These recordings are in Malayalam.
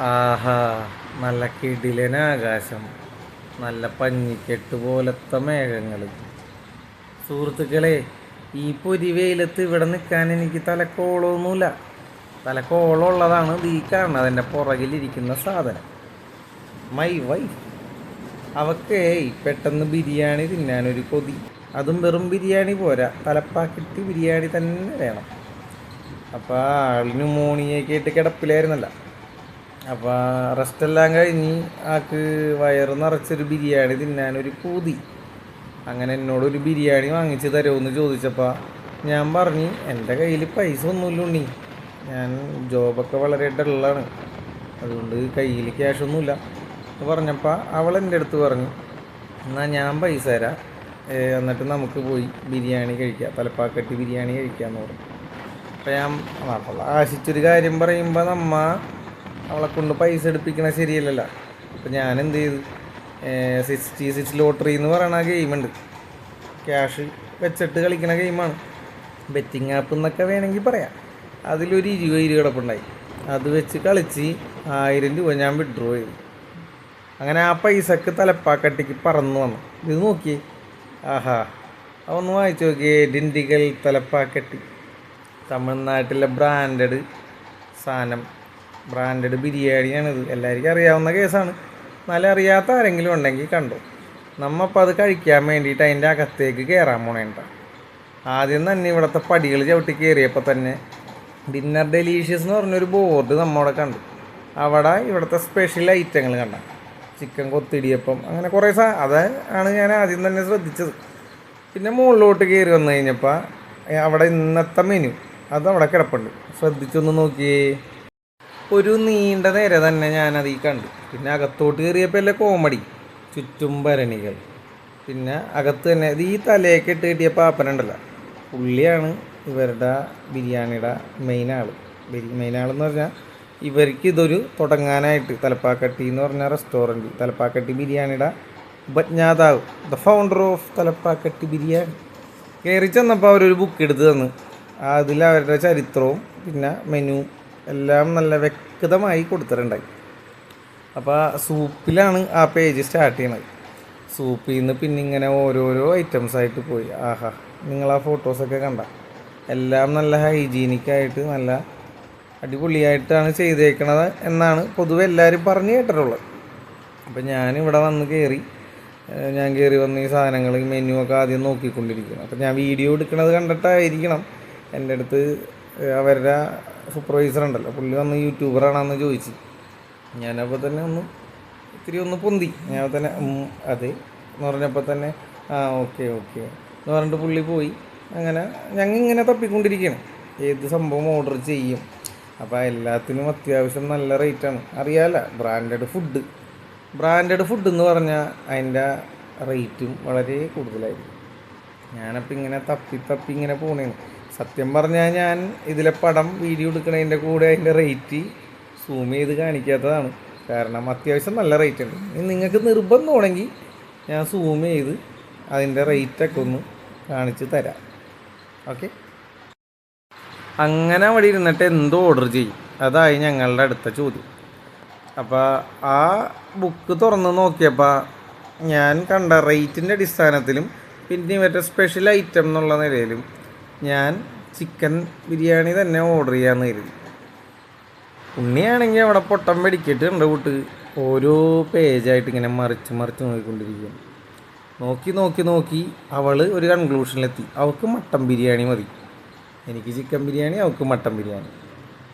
ആഹാ നല്ല കിടിലൻ ആകാശം. നല്ല പഞ്ഞിക്കെട്ട് പോലത്തെ മേഘങ്ങൾ സുഹൃത്തുക്കളെ ഈ പൊരി വെയിലത്ത് ഇവിടെ നിൽക്കാൻ എനിക്ക് തലക്കോളമൊന്നുമില്ല തലക്കോളമുള്ളതാണ് ഈ കാണുന്നത് എന്റെ പുറകിലിരിക്കുന്ന സാധനം. മൈ വൈഫ് അവക്ക് പെട്ടെന്ന് ബിരിയാണി തിന്നാനൊരു കൊതി. അതും വെറും ബിരിയാണി പോരാ. തലപ്പാക്കിട്ട് ബിരിയാണി തന്നെ വേണം. അപ്പോൾ ആളിന് മോണിയൊക്കെ ആയിട്ട് കിടപ്പിലായിരുന്നല്ല. അപ്പോൾ റെസ്റ്റെല്ലാം കഴിഞ്ഞ് ആൾക്ക് വയറ് നിറച്ചൊരു ബിരിയാണി തിന്നാനൊരു പൂതി. അങ്ങനെ എന്നോടൊരു ബിരിയാണി വാങ്ങിച്ച് തരുമെന്ന് ചോദിച്ചപ്പോൾ ഞാൻ പറഞ്ഞു എന്റെ കയ്യിൽ പൈസ ഒന്നുമില്ല ഉണ്ണി. ഞാൻ ജോബൊക്കെ വളരെ ഡള്ളാണ് അതുകൊണ്ട് കയ്യിൽ ക്യാഷൊന്നുമില്ല എന്ന് പറഞ്ഞപ്പോൾ അവൾ എന്റെ അടുത്ത് പറഞ്ഞു എന്നാൽ ഞാൻ പൈസ തരാം. എന്നിട്ട് നമുക്ക് പോയി ബിരിയാണി കഴിക്കാം. തലപ്പാക്കട്ടി ബിരിയാണി കഴിക്കാമെന്ന് പറഞ്ഞു. അപ്പോൾ ഞാൻ ആശിച്ചൊരു കാര്യം പറയുമ്പോൾ നമ്മ അവളെ കൊണ്ട് പൈസ എടുപ്പിക്കണ ശരിയല്ലല്ലോ. അപ്പം ഞാൻ എന്ത് ചെയ്തു? സിക്സ്റ്റി സിക്സ് ലോട്ടറി എന്ന് പറയുന്ന ഗെയിമുണ്ട് ക്യാഷ് വെച്ചിട്ട് കളിക്കുന്ന ഗെയിമാണ് ബെറ്റിംഗ് ആപ്പ് എന്നൊക്കെ വേണമെങ്കിൽ പറയാം. അതിലൊരു ഇരുപത് ഇരുപത് കിടപ്പുണ്ടായി. അത് വെച്ച് കളിച്ച് ആയിരം രൂപ ഞാൻ വിഡ്രോ ചെയ്തു. അങ്ങനെ ആ പൈസക്ക് തലപ്പാക്കട്ടിക്ക് പറന്നു വന്നു. ഇത് നോക്കിയേ. ആഹാ. അതൊന്ന് വായിച്ചു നോക്കിയേ. ഡിണ്ടിഗൽ തലപ്പാക്കട്ടി. തമിഴ്നാട്ടിലെ ബ്രാൻഡഡ് സാധനം. ബ്രാൻഡഡ് ബിരിയാണിയാണിത്. എല്ലാവർക്കും അറിയാവുന്ന കേസാണ്. എന്നാലും അറിയാത്ത ആരെങ്കിലും ഉണ്ടെങ്കിൽ കണ്ടോ. നമ്മപ്പോൾ അത് കഴിക്കാൻ വേണ്ടിയിട്ട് അതിന്റെ അകത്തേക്ക് കയറാൻ പോണേണ്ട ആദ്യം തന്നെ ഇവിടുത്തെ പടികൾ ചവിട്ടി കയറിയപ്പോൾ തന്നെ ഡിന്നർ ഡെലീഷ്യസ് എന്ന് പറഞ്ഞൊരു ബോർഡ് നമ്മളവിടെ കണ്ടു. അവിടെ ഇവിടുത്തെ സ്പെഷ്യൽ ഐറ്റങ്ങൾ കണ്ട. ചിക്കൻ കൊത്തിടിയപ്പം അങ്ങനെ കുറേ സാ അത് ആണ് ഞാൻ ആദ്യം തന്നെ ശ്രദ്ധിച്ചത്. പിന്നെ മുകളിലോട്ട് കയറി വന്നു കഴിഞ്ഞപ്പോൾ അവിടെ ഇന്നത്തെ മെനു അത് അവിടെ കിടപ്പുണ്ട്. ശ്രദ്ധിച്ചൊന്ന് നോക്കിയേ. ഒരു നീണ്ട നേരെ തന്നെ ഞാനത് ഈ കണ്ടു. പിന്നെ അകത്തോട്ട് കയറിയപ്പോൾ അല്ലേ കോമഡി. ചുറ്റും ഭരണികൾ. പിന്നെ അകത്ത് തന്നെ ഇത് ഈ തലയൊക്കെ ഇട്ട് കിട്ടിയ പാപ്പനുണ്ടല്ലോ. പുള്ളിയാണ് ഇവരുടെ ബിരിയാണിയുടെ മെയിൻ ആൾ മെയിൻ ആളെന്ന് പറഞ്ഞാൽ ഇവർക്ക് ഇതൊരു തുടങ്ങാനായിട്ട് തലപ്പാക്കട്ടി എന്ന് പറഞ്ഞ റെസ്റ്റോറന്റ് തലപ്പാക്കട്ടി ബിരിയാണിയുടെ ഉപജ്ഞാതാവ് the founder of Thalappakatti biryani. കയറി ചെന്നപ്പോൾ അവരൊരു ബുക്ക് എടുത്ത് തന്നു. അതിൽ അവരുടെ ചരിത്രവും പിന്നെ മെനു എല്ലാം നല്ല വ്യക്തമായി കൊടുത്തിട്ടുണ്ടായി. അപ്പോൾ സൂപ്പിലാണ് ആ പേജ് സ്റ്റാർട്ട് ചെയ്യണത്. സൂപ്പിൽ നിന്ന് പിന്നെ ഇങ്ങനെ ഓരോരോ ഐറ്റംസ് ആയിട്ട് പോയി. ആഹാ നിങ്ങൾ ആ ഫോട്ടോസൊക്കെ കണ്ട. എല്ലാം നല്ല ഹൈജീനിക്കായിട്ട് നല്ല അടിപൊളിയായിട്ടാണ് ചെയ്തേക്കണത് എന്നാണ് പൊതുവെ എല്ലാവരും പറഞ്ഞു കേട്ടിട്ടുള്ളത്. അപ്പം ഞാനിവിടെ വന്ന് കയറി ഞാൻ കയറി വന്ന് ഈ സാധനങ്ങൾ ഈ മെനു ഒക്കെ ആദ്യം നോക്കിക്കൊണ്ടിരിക്കുന്നു. അപ്പം ഞാൻ വീഡിയോ എടുക്കണത് കണ്ടിട്ടായിരിക്കണം. എന്റെ അടുത്ത് അവരുടെ സൂപ്പർവൈസർ ഉണ്ടല്ലോ. പുള്ളി വന്ന് യൂട്യൂബറാണെന്ന് ചോദിച്ചു. ഞാനപ്പോൾ തന്നെ ഒന്ന് ഇത്തിരി ഒന്ന് പൊന്തി. ഞാൻ തന്നെ അതെ. എന്ന് പറഞ്ഞപ്പോൾ തന്നെ ആ ഓക്കെ ഓക്കെ. എന്ന് പറഞ്ഞിട്ട് പുള്ളി പോയി. അങ്ങനെ ഞങ്ങൾ ഇങ്ങനെ തപ്പിക്കൊണ്ടിരിക്കുകയാണ് ഏത് സംഭവം ഓർഡർ ചെയ്യും. അപ്പോൾ എല്ലാത്തിനും അത്യാവശ്യം നല്ല റേറ്റാണ് അറിയാമല്ല ബ്രാൻഡഡ് ഫുഡ് ബ്രാൻഡഡ് ഫുഡ് എന്ന് പറഞ്ഞാൽ അതിന്റെ റേറ്റും വളരെ കൂടുതലായിരിക്കും. ഞാനപ്പോൾ ഇങ്ങനെ തപ്പി തപ്പി ഇങ്ങനെ പോണേണ് സത്യം പറഞ്ഞാൽ ഞാൻ ഇതിലെ പടം വീഡിയോ എടുക്കണതിന്റെ കൂടെ അതിന്റെ റേറ്റ് സൂം ചെയ്ത് കാണിക്കാത്തതാണ്. കാരണം അത്യാവശ്യം നല്ല റേറ്റ് ഉണ്ട്. ഇനി നിങ്ങൾക്ക് നിർബന്ധമാണെങ്കിൽ ഞാൻ സൂം ചെയ്ത് അതിന്റെ റേറ്റൊക്കെ ഒന്ന് കാണിച്ച് തരാം. ഓക്കെ അങ്ങനെ അവിടെ ഇരുന്നിട്ട് എന്തോ ഓർഡർ ചെയ്യും. അതായി ഞങ്ങളുടെ അടുത്ത ചോദ്യം. അപ്പോൾ ആ ബുക്ക് തുറന്ന് നോക്കിയപ്പോൾ ഞാൻ കണ്ട റേറ്റിന്റെ അടിസ്ഥാനത്തിലും പിന്നെ ഇവരുടെ സ്പെഷ്യൽ ഐറ്റം എന്നുള്ള നിലയിലും ഞാൻ ചിക്കൻ ബിരിയാണി തന്നെ ഓർഡർ ചെയ്യാമെന്ന് കരുതി. ഉണ്ണിയാണെങ്കിൽ അവിടെ പൊട്ടം വെടിക്കിട്ട് ഉണ്ട് കൂട്ട്. ഓരോ പേജായിട്ട് ഇങ്ങനെ മറിച്ച് മറിച്ച് നോക്കിക്കൊണ്ടിരിക്കുകയാണ്. നോക്കി നോക്കി നോക്കി അവൾ ഒരു കൺക്ലൂഷനിലെത്തി അവൾക്ക് മട്ടൻ ബിരിയാണി മതി. എനിക്ക് ചിക്കൻ ബിരിയാണി അവൾക്ക് മട്ടൻ ബിരിയാണി.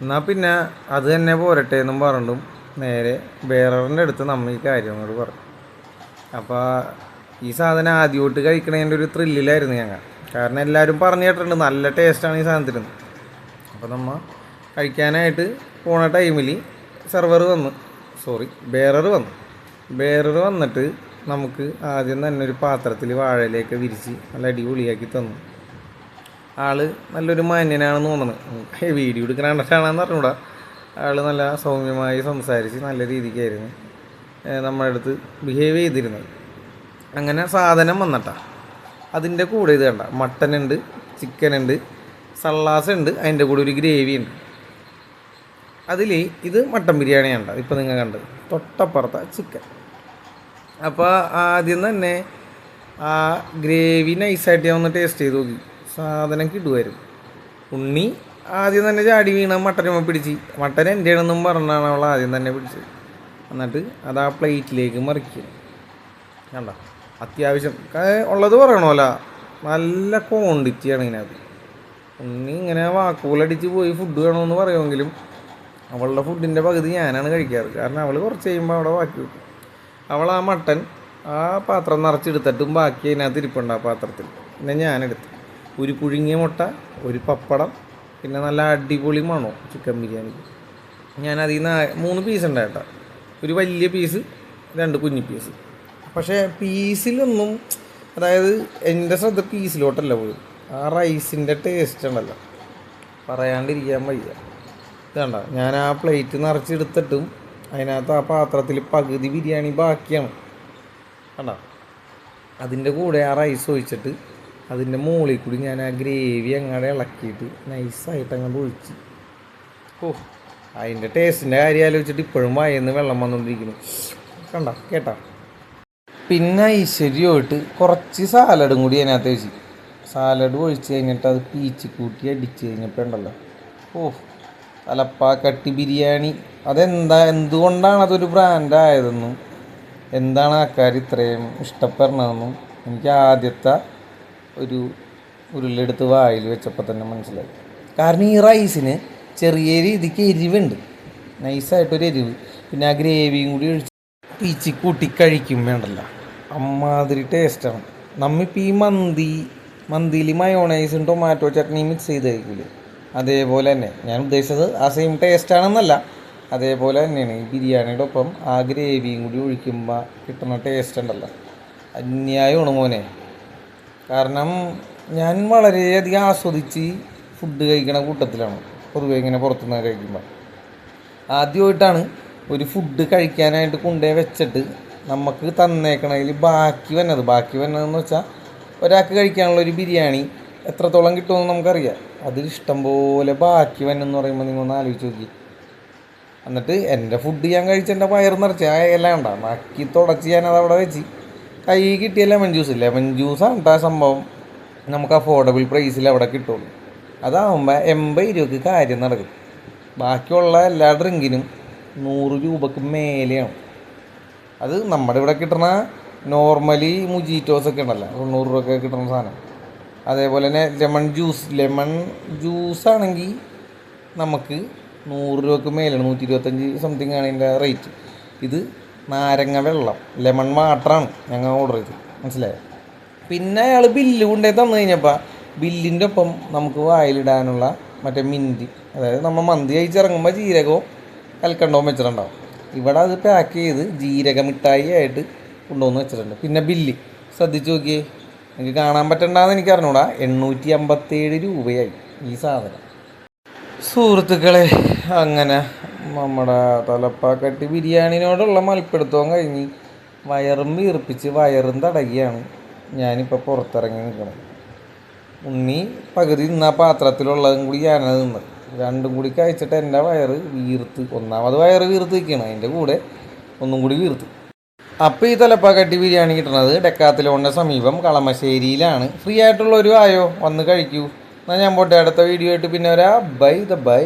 എന്നാൽ പിന്നെ അത് തന്നെ പോരട്ടെ എന്നും പറഞ്ഞും നേരെ ബേററിന്റെ അടുത്ത് നമ്മൾ ഈ കാര്യങ്ങളോട് പറഞ്ഞു. അപ്പോൾ ഈ സാധനം ആദ്യമായിട്ട് കഴിക്കണതിന്റെ ഒരു ത്രില്ലിലായിരുന്നു ഞങ്ങൾ കാരണം എല്ലാവരും പറഞ്ഞു കേട്ടിട്ടുണ്ട് നല്ല ടേസ്റ്റാണ് ഈ സാധനത്തിന്. അപ്പോൾ നമ്മൾ കഴിക്കാനായിട്ട് പോണ ടൈമിൽ സെർവർ വന്നു. സോറി ബേറർ വന്നു. ബേറർ വന്നിട്ട് നമുക്ക് ആദ്യം തന്നെ ഒരു പാത്രത്തിൽ വാഴയിലേക്ക് വിരിച്ച് നല്ല അടിപൊളിയാക്കി തന്നു. ആൾ നല്ലൊരു മാന്യനാണെന്ന് തോന്നുന്നത് വീഡിയോ എടുക്കണ കണ്ടിട്ടാണെന്ന് അറിഞ്ഞൂടാ. ആൾ നല്ല സൗമ്യമായി സംസാരിച്ച് നല്ല രീതിക്കായിരുന്നു. നമ്മുടെ അടുത്ത് ബിഹേവ് ചെയ്തിരുന്നത്. അങ്ങനെ സാധനം വന്നട്ടാ. അതിന്റെ കൂടെ ഇത് വേണ്ട മട്ടൻ ഉണ്ട് ചിക്കൻ ഉണ്ട് സള്ളാസ് ഉണ്ട് അതിന്റെ കൂടെ ഒരു ഗ്രേവി ഉണ്ട്. അതിൽ ഇത് മട്ടൻ ബിരിയാണി ബിരിയാണിയാണ് ഇപ്പോൾ നിങ്ങൾ കണ്ടത്. തൊട്ടപ്പുറത്ത ചിക്കൻ അപ്പോൾ ആദ്യം തന്നെ ആ ഗ്രേവി നൈസായിട്ട് ഞാൻ ഒന്ന് ടേസ്റ്റ് ചെയ്ത് നോക്കി. സാധനം കിടുമായിരുന്നു ഉണ്ണി ആദ്യം തന്നെ ചാടി വീണ മട്ടനുമ്മ പിടിച്ച്. മട്ടൻ എന്റെ ആണെന്നും പറഞ്ഞാണ് അവൾ ആദ്യം തന്നെ പിടിച്ചത്. എന്നിട്ട് അത് ആ പ്ലേറ്റിലേക്ക് മറിക്കുക. കണ്ട? അത്യാവശ്യം ഉള്ളത് പറയണമല്ല നല്ല ക്വാണ്ടിറ്റിയാണ് ഇതിനകത്ത്. ഉണ്ണി ഇങ്ങനെ വാക്കുകളടിച്ച് പോയി ഫുഡ് വേണമെന്ന് പറയുമെങ്കിലും അവളുടെ ഫുഡിന്റെ പകുതി ഞാനാണ് കഴിക്കാറ്. കാരണം അവൾ കുറച്ച് കഴിയുമ്പോൾ അവിടെ ബാക്കി വെക്കും. അവൾ ആ മട്ടൻ ആ പാത്രം നിറച്ചെടുത്തിട്ടും ബാക്കി അതിനകത്ത് ഇരിപ്പുണ്ട് ആ പാത്രത്തിൽ. പിന്നെ ഞാനെടുത്തു. ഒരു പുഴുങ്ങിയ മുട്ട ഒരു പപ്പടം പിന്നെ നല്ല അടിപൊളി മണോ ചിക്കൻ ബിരിയാണിക്ക് ഞാനതിൽ നിന്ന് മൂന്ന് പീസ് ഉണ്ടായിട്ടാണ് ഒരു വലിയ പീസ് രണ്ട് കുഞ്ഞു പീസ് പക്ഷേ പീസിലൊന്നും അതായത് എന്റെ ശ്രദ്ധ പീസിലോട്ടല്ല പോയി. ആ റൈസിന്റെ ടേസ്റ്റ് ഉണ്ടല്ലോ പറയാണ്ടിരിക്കാൻ വയ്യ. ഇതണ്ട ഞാൻ ആ പ്ലേറ്റ് നിറച്ചെടുത്തിട്ടും അതിനകത്ത് ആ പാത്രത്തിൽ പകുതി ബിരിയാണി ബാക്കിയാണ്. കണ്ട? അതിന്റെ കൂടെ ആ റൈസ് ഒഴിച്ചിട്ട് അതിന്റെ മുകളിൽ കൂടി ഞാൻ ആ ഗ്രേവി അങ്ങോട്ട് ഇളക്കിയിട്ട് നൈസായിട്ട് അങ്ങോട്ട് ഒഴിച്ച്. ഓ അതിന്റെ ടേസ്റ്റിന്റെ കാര്യം ആലോചിച്ചിട്ട് ഇപ്പോഴും വായന്ന് വെള്ളം വന്നുകൊണ്ടിരിക്കുന്നു. കണ്ട? കേട്ടാ? പിന്നെ ഐശ്വര്യമായിട്ട് കുറച്ച് സാലഡും കൂടി അതിനകത്ത് വെച്ച്. സാലഡ് ഒഴിച്ച് കഴിഞ്ഞിട്ട് അത് പീച്ച് കൂട്ടി അടിച്ച് കഴിഞ്ഞപ്പോൾ ഉണ്ടല്ലോ. ഓ തലപ്പാക്കട്ടി ബിരിയാണി. അതെന്താ എന്തുകൊണ്ടാണ് അതൊരു ബ്രാൻഡായതെന്നും എന്താണ് ആൾക്കാർ ഇത്രയും ഇഷ്ടപ്പെടണമെന്നും എനിക്ക് ആദ്യത്തെ ഒരു ഉരുളെടുത്ത് വായിൽ വെച്ചപ്പോൾ തന്നെ മനസ്സിലായി. കാരണം ഈ റൈസിന് ചെറിയ രീതിക്ക് എരിവുണ്ട്. നൈസായിട്ടൊരു എരിവ്. പിന്നെ ആ ഗ്രേവിയും കൂടി ഒഴിച്ച് പീച്ചി കൂട്ടി കഴിക്കും വേണ്ടല്ല. അമ്മാതിരി ടേസ്റ്റാണ്. നമ്മിപ്പോൾ ഈ മന്തി മന്തിയിൽ മയോണൈസും ടൊമാറ്റോ ചട്നി മിക്സ് ചെയ്ത് കഴിക്കില്ലേ അതേപോലെ തന്നെ. ഞാൻ ഉദ്ദേശിച്ചത് ആ സെയിം ടേസ്റ്റാണെന്നല്ല അതേപോലെ തന്നെയാണ് ഈ ബിരിയാണിയുടെ ഒപ്പം ആ ഗ്രേവിയും കൂടി ഒഴിക്കുമ്പോൾ കിട്ടുന്ന ടേസ്റ്റ് ഉണ്ടല്ലോ. അന്യായമാണ് മോനെ. കാരണം ഞാൻ വളരെയധികം ആസ്വദിച്ച് ഫുഡ് കഴിക്കണ കൂട്ടത്തിലാണ് പൊതുവെ ഇങ്ങനെ പുറത്തുനിന്ന് കഴിക്കുമ്പോൾ ആദ്യമായിട്ടാണ് ഒരു ഫുഡ് കഴിക്കാനായിട്ട് കൊണ്ടുപോയി വെച്ചിട്ട് നമുക്ക് തന്നേക്കണതിൽ ബാക്കി വന്നത്. ബാക്കി വന്നതെന്ന് വെച്ചാൽ ഒരാൾക്ക് കഴിക്കാനുള്ള ഒരു ബിരിയാണി എത്രത്തോളം കിട്ടുമെന്ന് നമുക്കറിയാം. അതിൽ ഇഷ്ടം പോലെ ബാക്കി വന്നെന്ന് പറയുമ്പോൾ നിങ്ങൾ ഒന്ന് ആലോചിച്ച് നോക്കി. എന്നിട്ട് എന്റെ ഫുഡ് ഞാൻ കഴിച്ച എന്റെ പയർ നിറച്ച് ആ ഇലാണ്ട ബാക്കി തുടച്ച് ഞാനത് അവിടെ വെച്ച്. കൈ കിട്ടിയ ലെമൺ ജ്യൂസ് ലെമൺ ജ്യൂസാണ് കേട്ടോ സംഭവം. നമുക്ക് അഫോർഡബിൾ പ്രൈസിൽ അവിടെ കിട്ടുള്ളൂ. അതാവുമ്പോൾ എൺപത് രൂപക്ക് കാര്യം നടക്കും. ബാക്കിയുള്ള എല്ലാ ഡ്രിങ്കിനും നൂറ് രൂപക്ക് മേലെയാണ് അത് നമ്മുടെ ഇവിടെ കിട്ടുന്ന നോർമലി മുജീറ്റോസ് ഒക്കെ ഉണ്ടല്ലോ. തൊണ്ണൂറ് രൂപയ്ക്ക് കിട്ടുന്ന സാധനം. അതേപോലെ തന്നെ ലെമൺ ജ്യൂസ് ലെമൺ ജ്യൂസ് ആണെങ്കിൽ നമുക്ക് നൂറ് രൂപക്ക് മേലാണ്. നൂറ്റി ഇരുപത്തഞ്ച് സംതിങ് ആണ് ഇതിന്റെ റേറ്റ് ഇത് നാരങ്ങ വെള്ളം ലെമൺ വാട്ടറാണ് ഞങ്ങൾ ഓർഡർ ചെയ്തത്. മനസ്സിലായോ? പിന്നെ അയാൾ ബില്ല് കൊണ്ടേ തന്നു കഴിഞ്ഞപ്പോൾ ബില്ലിന്റെ ഒപ്പം നമുക്ക് വായിലിടാനുള്ള മറ്റേ മിന്തി അതായത് നമ്മൾ മന്തി കഴിച്ചിറങ്ങുമ്പോൾ ജീരകവും കൽക്കണ്ടവും വെച്ചിട്ടുണ്ടാവും. ഇവിടെ അത് പാക്ക് ചെയ്ത് ജീരക മിഠായി ആയിട്ട് കൊണ്ടുവന്ന് വെച്ചിട്ടുണ്ട്. പിന്നെ ബില്ല്. ശ്രദ്ധിച്ച് നോക്കിയേ. എനിക്ക് കാണാൻ പറ്റണ്ടെന്ന് എനിക്ക് അറിഞ്ഞൂടാ. എണ്ണൂറ്റി അമ്പത്തേഴ് രൂപയായി ഈ സാധനം. സുഹൃത്തുക്കളെ അങ്ങനെ നമ്മുടെ തലപ്പാക്കട്ടി ബിരിയാണിനോടുള്ള മൽപ്പിടുത്തവും കഴിഞ്ഞ് വയറും വീർപ്പിച്ച് വയറും തടകിയാണ് ഞാനിപ്പോൾ പുറത്തിറങ്ങി നിൽക്കുന്നത്. ഉണ്ണി പകുതി നിന്ന പാത്രത്തിലുള്ളതും കൂടി ഞാനത് നിന്ന് രണ്ടും കൂടി കഴിച്ചിട്ട് എന്റെ വയറ് വീർത്ത് ഒന്നാമത് വയറ് വീർത്ത് നിൽക്കണം അതിന്റെ കൂടെ ഒന്നും കൂടി വീർത്ത്. അപ്പോൾ ഈ തലപ്പാക്കട്ടി ബിരിയാണി കിട്ടുന്നത് ഡെക്കാത്തിലോണിന്റെ സമീപം കളമശ്ശേരിയിലാണ്. ഫ്രീ ആയിട്ടുള്ളൊരു ആയോ വന്ന് കഴിക്കൂ. എന്നാൽ ഞാൻ പോട്ടെ അടുത്ത വീഡിയോ ആയിട്ട് പിന്നെ വരാം. By the by.